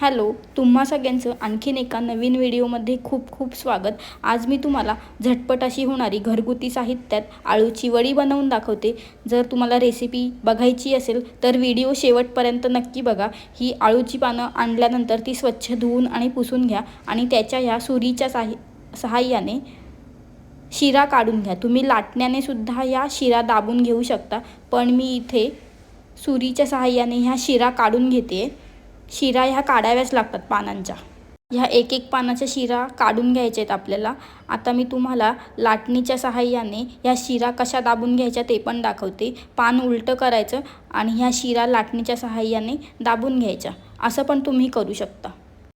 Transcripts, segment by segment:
Hello तुम्हा सगळ्यांचं आणखीन एका नवीन व्हिडिओमध्ये खूप खूप स्वागत. आज मी तुम्हाला झटपट अशी होणारी घरगुती साहित्यात आळूची वडी बनवून दाखवते. जर तुम्हाला रेसिपी बघायची असेल तर व्हिडिओ शेवटपर्यंत नक्की बघा. ही आळूची पानं आणल्यानंतर ती स्वच्छ धुवून आणि पुसून घ्या आणि त्याच्या ह्या सुरीच्या साहि सहाय्याने शिरा काढून घ्या. तुम्ही लाटण्याने सुद्धा या शिरा दाबून घेऊ शकता पण मी इथे सुरीच्या सहाय्याने ह्या शिरा काढून घेते शिरा ह्या काढाव्याच लागतात पानांच्या. ह्या एक एक पानाच्या शिरा काढून घ्यायच्या आहेत आपल्याला. आता मी तुम्हाला लाटणीच्या सहाय्याने ह्या शिरा कशा दाबून घ्यायच्या ते पण दाखवते. पान उलटं करायचं आणि ह्या शिरा लाटणीच्या सहाय्याने दाबून घ्यायच्या. असं पण तुम्ही करू शकता.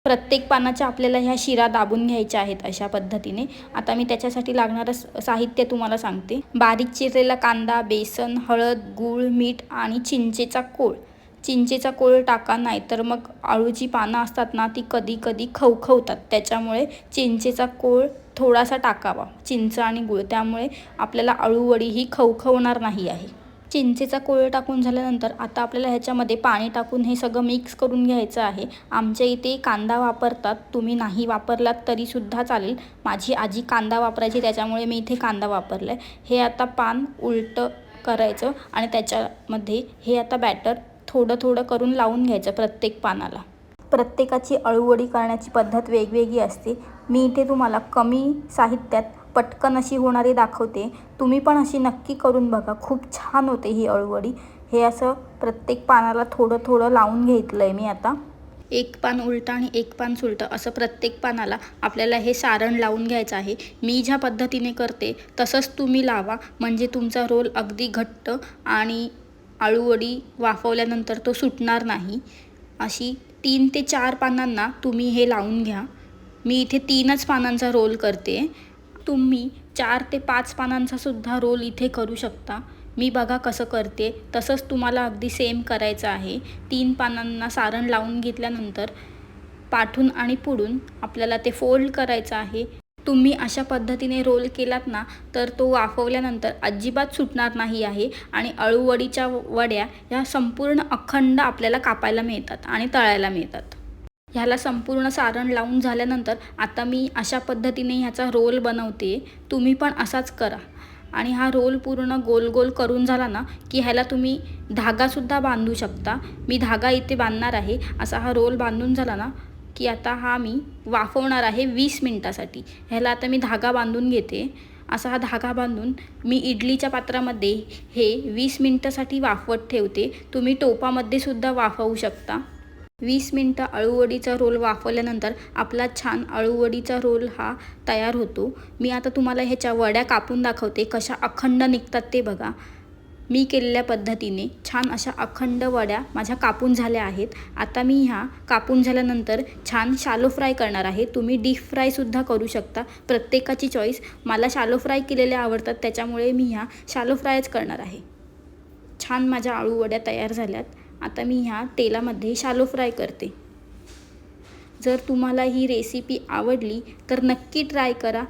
प्रत्येक पानाच्या आपल्याला ह्या शिरा दाबून घ्यायच्या आहेत अशा पद्धतीने. आता मी त्याच्यासाठी लागणारं स- साहित्य तुम्हाला सांगते. बारीक चिरलेला कांदा बेसन हळद गूळ मीठ आणि चिंचेचा कोळ. चिंचेचा कोळ टाका नाही तर मग आळूची पानं असतात ना ती कधी कधी खवखवतात. त्याच्यामुळे चिंचेचा कोळ थोडासा टाकावा चिंच आणि गूळ. त्यामुळे आपल्याला आळूवडी ही खवखवणार नाही आहे. चिंचेचा कोळ टाकून झाल्यानंतर आता आपल्याला ह्याच्यामध्ये पाणी टाकून हे सगळं मिक्स करून घ्यायचं आहे. आमच्या इथे कांदा वापरतात. तुम्ही नाही वापरलात तरीसुद्धा चालेल. माझी आजी कांदा वापरायची त्याच्यामुळे मी इथे कांदा वापरला आहे हे आता पान उलटं करायचं आणि त्याच्यामध्ये हे आता बॅटर थोडं थोडं करून लावून घ्यायचं प्रत्येक पानाला. प्रत्येकाची अळूवडी करण्याची पद्धत वेगवेगळी असते. मी इथे तुम्हाला कमी साहित्यात पटकन अशी होणारी दाखवते. तुम्ही पण अशी नक्की करून बघा. खूप छान होते ही अळूवडी. हे असं प्रत्येक पानाला थोडं थोडं लावून घेतलं आहे मी आता. एक पान उलटं आणि एक पान सुलटं असं प्रत्येक पानाला आपल्याला हे सारण लावून घ्यायचं आहे. मी ज्या पद्धतीने करते तसंच तुम्ही लावा. म्हणजे तुमचा रोल अगदी घट्ट आणि आळूवडी वाफवल्यानंतर तो सुटणार नाही. अशी तीन ते चार पानांना तुम्ही हे लावून घ्या. मी इथे तीनच पानांचा रोल करते. तुम्ही चार ते पाच पानांचा सुद्धा रोल इथे करू शकता. मी बघा कसं करते. तसंच तुम्हाला अगदी सेम करायचं आहे. तीन पानांना सारण लावून घेतल्यानंतर पाठून आणि पुढून आपल्याला ते फोल्ड करायचं आहे. तुम्ही अशा पद्धतीने रोल केलात ना तर तो वाफवल्यानंतर अजिबात सुटणार नाही आहे आणि अळूवडीच्या वड्या ह्या संपूर्ण अखंड आपल्याला कापायला मिळतात आणि तळायला मिळतात. ह्याला संपूर्ण सारण लावून झाल्यानंतर आता मी अशा पद्धतीने ह्याचा रोल बनवते. तुम्ही पण असाच करा. आणि हा रोल पूर्ण गोल गोल करून झाला ना की ह्याला तुम्ही धागासुद्धा बांधू शकता. मी धागा इथे बांधणार आहे. असा हा रोल बांधून झाला ना की आता हा मी वाफवणार आहे वीस मिनटासाठी. ह्याला आता मी धागा बांधून घेते. असा हा धागा बांधून मी इडलीच्या पात्रामध्ये हे वीस मिनटासाठी वाफवत ठेवते. तुम्ही टोपामध्ये सुद्धा वाफवू शकता. वीस मिनटं अळूवडीचा रोल वाफवल्यानंतर आपला छान अळूवडीचा रोल हा तयार होतो. मी आता तुम्हाला ह्याच्या वड्या कापून दाखवते कशा अखंड निघतात ते बघा. मी केलेल्या पद्धतीने छान अशा अखंड वड्या माझ्या कापून झाल्या आहेत. आता मी ह्या कापून झाल्यानंतर छान शालो फ्राय करणार आहे. तुम्ही डीप फ्रायसुद्धा करू शकता. प्रत्येकाची चॉईस मला शालो फ्राय केलेल्या आवडतात. त्याच्यामुळे मी ह्या शालो फ्रायच करणार आहे. छान माझ्या आळू वड्या तयार झाल्यात. आता मी ह्या तेलामध्ये शालो फ्राय करते. जर तुम्हाला ही रेसिपी आवडली तर नक्की ट्राय करा.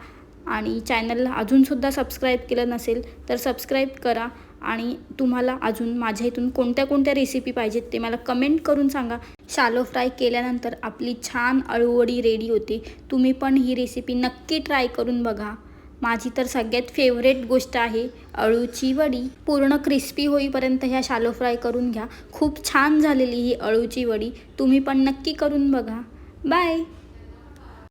आणि चॅनलला अजूनसुद्धा सबस्क्राईब केलं नसेल तर सबस्क्राईब करा. आणि तुम्हाला अजून माझ्या इथून कोणत्या कोणत्या रेसिपी पाहिजेत ते मला कमेंट करून सांगा. शालो फ्राय केल्यानंतर आपली छान अळूवडी रेडी होते. तुम्ही पण ही रेसिपी नक्की ट्राय करून बघा. माझी तर सगळ्यात फेवरेट गोष्ट आहे अळूची वडी. पूर्ण क्रिस्पी होईपर्यंत ह्या शालो फ्राय करून घ्या. खूप छान झालेली ही अळूची वडी. तुम्ही पण नक्की करून बघा. बाय